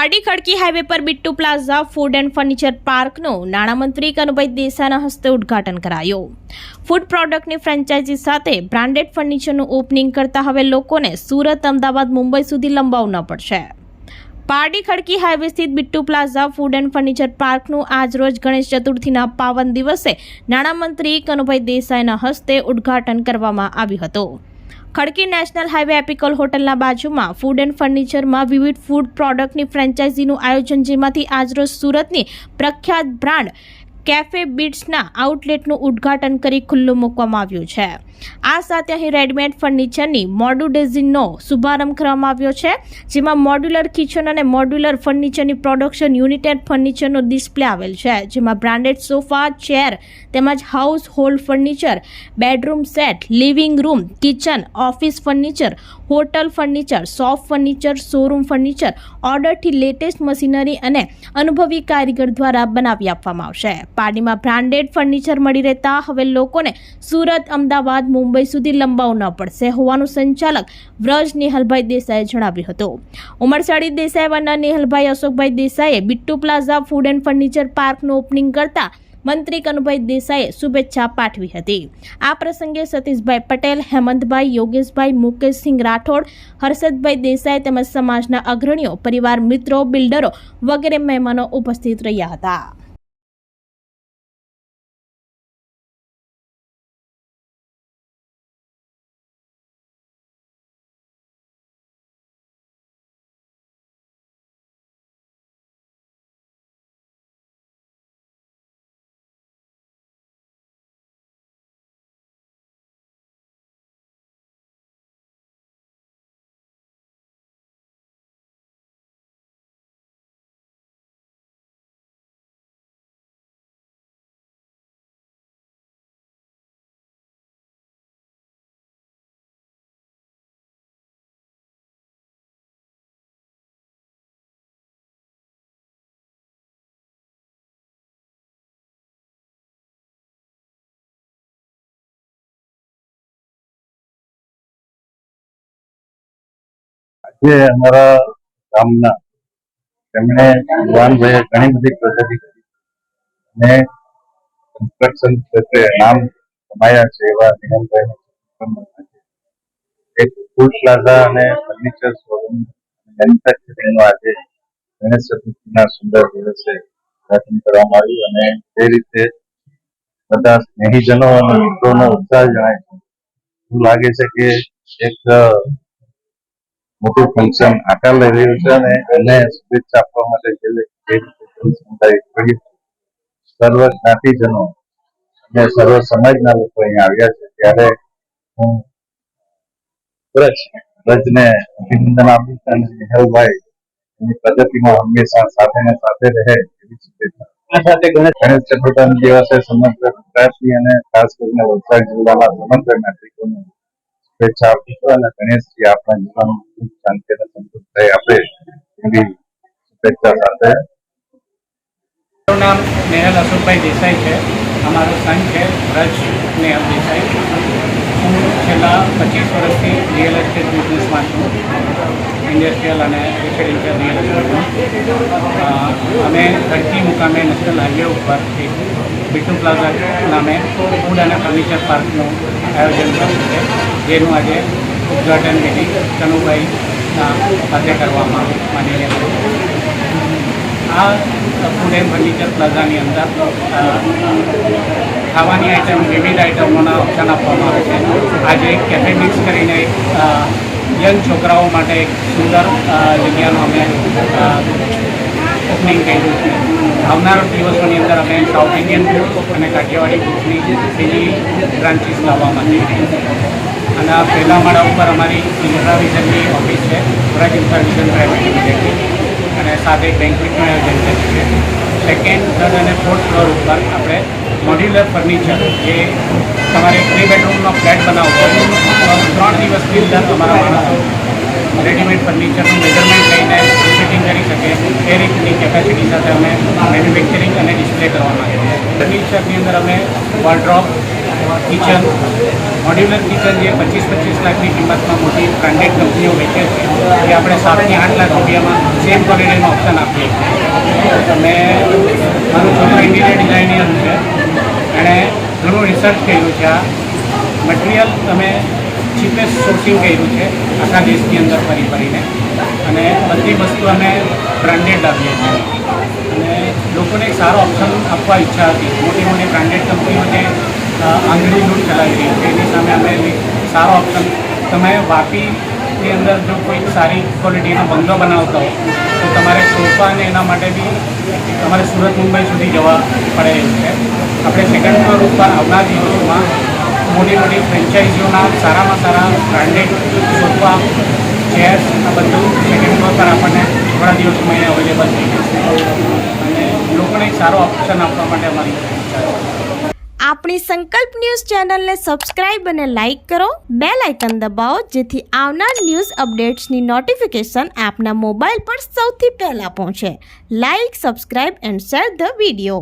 Pardi Khadki highway પર Bittu plaza food and furniture પાર્કનું નાણામંત્રી કનુભાઈ દેસાઈના હસ્તે ઉદ્ઘાટન કરાયું. ફૂડ પ્રોડક્ટની ફ્રેન્ચાઇઝી સાથે બ્રાન્ડેડ ફર્નિચરનું ઓપનિંગ કરતા હવે લોકોને સુરત, અમદાવાદ, મુંબઈ સુધી લંબાવવું ન પડશે. પારડી ખડકી હાઈવે સ્થિત Bittu plaza food and furniture પાર્કનું આજરોજ ગણેશ ચતુર્થીના પાવન દિવસે નાણામંત્રી કનુભાઈ દેસાઈના હસ્તે ઉદ્ઘાટન કરવામાં આવ્યું હતું. ખડકી નેશનલ હાઈવે એપિકલ હોટલના બાજુમાં ફૂડ એન્ડ ફર્નિચરમાં વિવિધ ફૂડ પ્રોડક્ટની ફ્રેન્ચાઇઝીનું આયોજન, જેમાંથી આજરોજ સુરતની પ્રખ્યાત બ્રાન્ડ કેફે બીટ્સના આઉટલેટનું ઉદ્ઘાટન કરી ખુલ્લું મૂકવામાં આવ્યું છે. આ સાથે અહીં રેડીમેડ ફર્નિચરની મોડ્યુડેઝિનનો શુભારંભ કરવામાં આવ્યો છે, જેમાં મોડ્યુલર કિચન અને મોડ્યુલર ફર્નિચરની પ્રોડક્શન યુનિટેડ ફર્નિચરનો ડિસ્પ્લે આવેલ છે, જેમાં બ્રાન્ડેડ સોફા, ચેર તેમજ household furniture, bedroom set, living room, kitchen, office furniture hotel furniture, soft furniture, showroom furniture, ઓર્ડરથી latest machinery અને અનુભવી કારીગર દ્વારા બનાવી આપવામાં આવશે. પાર્ટીમાં બ્રાન્ડેડ ફર્નિચર મળી રહેતા હવે લોકોને સુરત, અમદાવાદ, મુંબઈ સુધી લંબાવવું ન પડશે હોવાનું સંચાલક વ્રજ નિહલભાઈ દેસાઈએ જણાવ્યું હતું. ઉમરસાડી દેસાઈ વના Nihalbhai, Ashokbhai દેસાઈએ Bittu plaza food and furniture પાર્કનું opening કરતા મંત્રી કનુભાઈ દેસાઈએ શુભેચ્છા પાઠવી હતી. આ પ્રસંગે સતીશભાઈ પટેલ, હેમંતભાઈ, યોગેશભાઈ, મુકેશસિંહ રાઠોડ, હર્ષદભાઈ દેસાઈ તેમજ સમાજના અગ્રણીઓ, પરિવાર મિત્રો, બિલ્ડરો વગેરે મહેમાનો ઉપસ્થિત રહ્યા હતા. જે અમારા ગામના તેમણે યુવાનભાઈએ ઘણી બધી પ્રગતિ કરી. અને કન્સ્ટ્રક્શન ક્ષેત્રે નામ કમાયા છે એવા નિગમભાઈ એક ફૂડ પ્લાઝા અને ફર્નિચર શોરૂમ મેન્યુફેક્ચરિંગનો આજે ગણેશ ચતુર્થીના સુંદર દિવસે ઉદઘાટન કરવામાં આવ્યું અને તે રીતે બધા સ્નેહીજનો અને મિત્રોનો ઉત્સાહ જણાય છે. એવું લાગે છે કે એક મોટું ફંક્શન આકાર લઈ રહ્યું છે અને એને શુભેચ્છા આપવા માટે સર્વ જ્ઞાતિજનો અને સર્વ સમાજના લોકો અહીંયા આવ્યા છે. ત્યારે હું વ્રજ વ્રજને અભિનંદન આપું અને નેહલભાઈ એની પ્રગતિમાં હંમેશા સાથે ને સાથે રહે એવી શુભેચ્છા. આ સાથે ગણેશ ગણેશ ચતુર્થીના દિવસે સમગ્ર ગુજરાતની અને ખાસ કરીને વલસાડ જિલ્લાના સમગ્ર નાગરિકોને શુભેચ્છા આપું છું અને ગણેશજી આપણા જીવનમાં ખૂબ શાંતિ અને સમૃદ્ધિ આપે એવી શુભેચ્છા સાથે મારું નામ નેહલ અશોકભાઈ દેસાઈ છે. અમારો સન છે, વ્રજ નેહલ દેસાઈ. હું છેલ્લા પચીસ વર્ષથી રિયલ એસ્ટેટ બિઝનેસમાં છું. ઇન્ડસ્ટ્રીયલ અને રેસિડેન્શિયલ રિયલ એસ્ટેટમાં. અમે ધરતી મુકામે નેશનલ હાઈવે ઉપર એક બિટુ પ્લાઝા નામે ફૂડ અને ફર્નિચર પાર્કનું આયોજન કર્યું છે. જેનું આજે ઉદ્ઘાટન વિધિ કનુભાઈ સાથે કરવામાં માનીને આ ફૂડ ફર્નિચર પ્લાઝાની અંદર ખાવાની આઈટમ વિવિધ આઈટમોના ઓપ્શન આપવામાં આવે છે. આજે કેફે મિક્સ કરીને એક યંગ છોકરાઓ માટે એક સુંદર જગ્યાનું અમે ઓપનિંગ કર્યું છે. આવનાર દિવસોની અંદર અમે સાઉથ ઇન્ડિયન ફૂડ અને કાઠિયાવાડી ફૂડની બીજી બ્રાન્ચીસ લાવવા છીએ. અને આ પહેલા માળા ઉપર અમારી ઇન્ફ્રાવિઝનની ઓફિસ છે વ્રજ ઇન્ફ્રાવિઝન પ્રાઇવેટ લિમિટેડની. અને સાથે બેન્કવેટનું આયોજન કર્યું છે. સેકન્ડ થર્ડ અને ફોર્થ ફ્લોર ઉપર આપણે મોડ્યુલર ફર્નિચર જે તમારે થ્રી બેડરૂમનો ફ્લેટ બનાવવો હોય, તો ત્રણ દિવસની અંદર અમારા માણસો રેડીમેડ ફર્નિચરનું મેઝરમેન્ટ લઈને ફિટિંગ કરી શકે એ રીતની કેપેસિટી સાથે અમે મેન્યુફેક્ચરિંગ અને ડિસ્પ્લે કરવા માંગીએ છીએ. ફર્નિચરની અંદર અમે વોર્ડ્રોપ કિચન મોડ્યુલર કિચન જે પચીસ પચીસ લાખની કિંમતમાં મોટી બ્રાન્ડેડ કંપનીઓ વેચે છે, એ આપણે સાતથી આઠ લાખ રૂપિયામાં સેમ ક્વોલિટીનો ઓપ્શન આપીએ છીએ. અમે મારું છોકરો ઇન્ટિરિયર ડિઝાઇનર છે. એણે ઘણું રિસર્ચ કર્યું છે આ. મટીરિયલ અમે ચીપેસ્ટ સોર્સિંગ કર્યું છે આખા દેશની અંદર ફરી ફરીને. અને બધી વસ્તુ અમે બ્રાન્ડેડ આપીએ છીએ. અને લોકોને એક સારો ઓપ્શન આપવા ઈચ્છા હતી. મોટી મોટી બ્રાન્ડેડ કંપનીઓ જે અ, આંગળી લૂંટ ચલાવી રહી છે. એની સામે અમે સારો ઓપ્શન તમે વાપીની અંદર જો કોઈ સારી ક્વોલિટીનો બંગલો બનાવતા હો તો તમારે સોફા અને એના માટે બી તમારે સુરત મુંબઈ સુધી જવા પડે છે. આપણે સેકન્ડ ફ્લોર ઉપર આવનાર દિવસોમાં મોટી મોટી ફ્રેન્ચાઇઝીઓના સારામાં સારા બ્રાન્ડેડ સોફા ચેર્સ આ બધું સેકન્ડ ફ્લોર પર આપણને થોડા દિવસમાં અહીંયા અવેલેબલ થઈ જશે. અને લોકોને સારો ઓપ્શન આપવા માટે અમારી આપણી સંકલ્પ ન્યૂઝ ચેનલને સબસ્ક્રાઇબ અને લાઇક કરો. બે લાઇકન દબાવો, જેથી આવનાર ન્યૂઝ અપડેટ્સની નોટિફિકેશન આપના મોબાઈલ પર સૌથી પહેલાં પહોંચે. Like subscribe and share the video